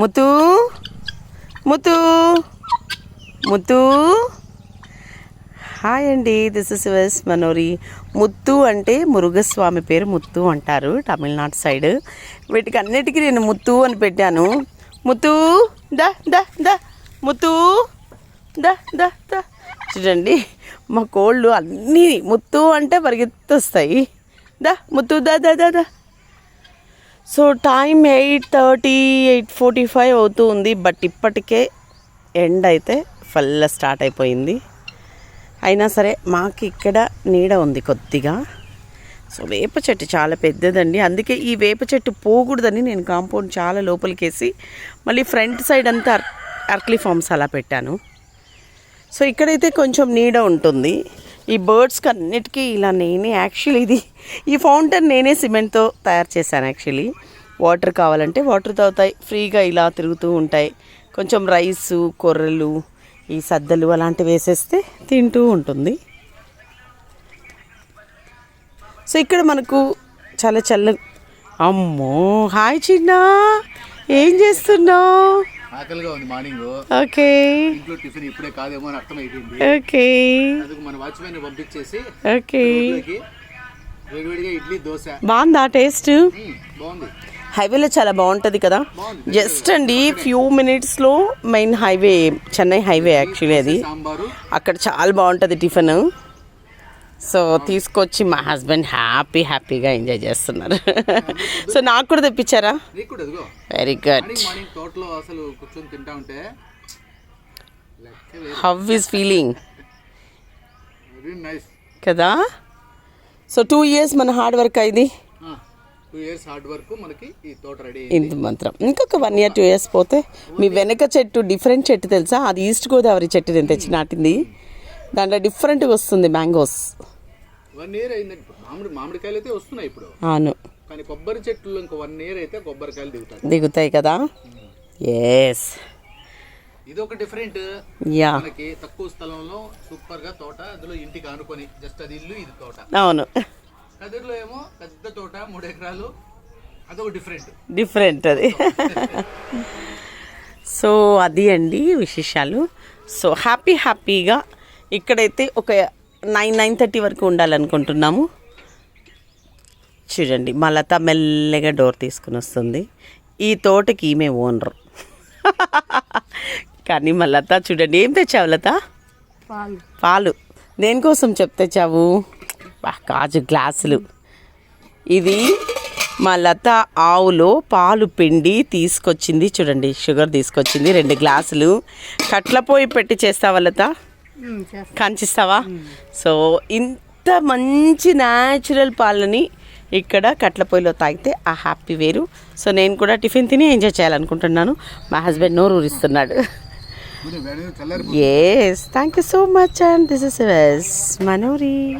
ముతు Muthu Muthu hi అండి this is వెస్ మనోరి ముత్తు అంటే మురుగస్వామి పేరు ముత్తు అంటారు తమిళనాడు సైడ్ వీటికి అన్నిటికీ నేను ముత్తు అని పెట్టాను. ముత్తు దా దా దా. ముత్తు దా దా దా. చూడండి మా కోళ్ళు అన్నీ ముత్తు అంటే పరిగెత్తొస్తాయి. దా ముత్తు దా దా దా దా. So time eight thirty eight forty five అవుతూ ఉంది బట్ ఇప్పటికే ఎండ్ అయితే ఫుల్ స్టార్ట్ అయిపోయింది. అయినా సరే మాకు ఇక్కడ నీడ ఉంది కొద్దిగా. సో వేప చెట్టు చాలా పెద్దదండి. అందుకే ఈ వేప చెట్టు పోకూడదని నేను కాంపౌండ్ చాలా లోపలికేసి మళ్ళీ ఫ్రంట్ సైడ్ అంతా అర్ అర్క్లీ ఫార్మ్స్ అలా పెట్టాను. సో ఇక్కడైతే కొంచెం నీడ ఉంటుంది. ఈ బర్డ్స్కి అన్నిటికీ ఇలా నేనే యాక్చువల్లీ ఇది. ఈ ఫౌంటైన్ నేనే సిమెంట్తో తయారు చేశాను యాక్చువల్లీ వాటర్ కావాలంటే వాటర్ తాగుతాయి. ఫ్రీగా ఇలా తిరుగుతూ ఉంటాయి. కొంచెం రైసు కొర్రలు ఈ సద్దలు అలాంటివి వేసేస్తే తింటూ ఉంటుంది. సో ఇక్కడ మనకు చాలా చల్ల అమ్మో! హాయ్ చిన్న! ఏం చేస్తున్నావు? ఆకలిగా ఉంది మార్నింగ్. ఓకే. ఇంట్లో టిఫిన్ ఇప్పుడే కాదేమో అని ఓకే. అందుకు మన వాచ్మెన్ పంపించేసి ఓకే. వేడివేడిగా ఇడ్లీ దోశ. బాగుందా టేస్ట్? బాగుంది. హైవేలో చాలా బాగుంటుంది కదా. జస్ట్ అండి ఫ్యూ మినిట్స్లో main highway Chennai highway actually అది. అక్కడ చాలా బాగుంటుంది టిఫిన్. సో తీసుకొచ్చి మా హస్బెండ్ హ్యాపీ హ్యాపీగా ఎంజాయ్ చేస్తున్నారు. సో నాకు కూడా తెప్పించారా? Very. Good how is feeling కదా? సో టూ ఇయర్స్ మన హార్డ్ వర్క్ అయింది టూ ఇయర్స్ హార్డ్ వర్క్ మనకి ఈ తోట రెడీ ఇంత మంత్రం. ఇంకొక వన్ ఇయర్ టూ ఇయర్స్ పోతే మీ వెనక చెట్టు డిఫరెంట్ చెట్టు తెలుసా? అది ఈస్ట్ గోదావరి చెట్టు నేను తెచ్చి నాటింది. దాంట్లో డిఫరెంట్గా వస్తుంది మ్యాంగోస్. వన్ ఇయర్ అయిందండి ఇప్పుడు మామిడి మామిడికాయలు అయితే వస్తున్నాయి ఇప్పుడు. అవును. కానీ కొబ్బరి చెట్లు ఇంకో వన్ ఇయర్ అయితే కొబ్బరికాయలు దిగుతాయి. దిగుతాయి కదా? ఎస్ ఇది ఒక డిఫరెంట్ యా మనకి తక్కువ స్థలంలో సూపర్గా తోట అందులో ఇంటికి ఆనుకొని జస్ట్ అది ఇల్లు ఇది తోట. అవును. కదిర్లో ఏమో పెద్ద తోట మూడు ఎకరాలు. అదొక డిఫరెంట్ డిఫరెంట్ అది. సో అది అండి విశేషాలు. సో హ్యాపీ హ్యాపీగా ఇక్కడైతే ఒక నైన్ నైన్ థర్టీ వరకు ఉండాలనుకుంటున్నాము. చూడండి మా లత మెల్లగా డోర్ తీసుకుని వస్తుంది. ఈ తోటకి ఈమె ఓనర్. కానీ మా లత చూడండి ఏం తెచ్చావు లత? పాలు. పాలు. దేనికోసం చెప్తేచావు బా కాజు గ్లాసులు. ఇది మా లత ఆవులో పాలు పిండి తీసుకొచ్చింది. చూడండి షుగర్ తీసుకొచ్చింది రెండు గ్లాసులు. కట్ల పోయి పెట్టి చేస్తావా లత? కాంచిస్తావా? సో ఇంత మంచి న్యాచురల్ పాలని ఇక్కడ కట్ల పొయ్యిలో తాగితే ఆ హ్యాపీ వేరు. సో నేను కూడా టిఫిన్ తిని ఎంజాయ్ చేయాలనుకుంటున్నాను. మా హస్బెండ్ నోరు ఊరిస్తున్నాడు. Yes thank you so much and this is Manori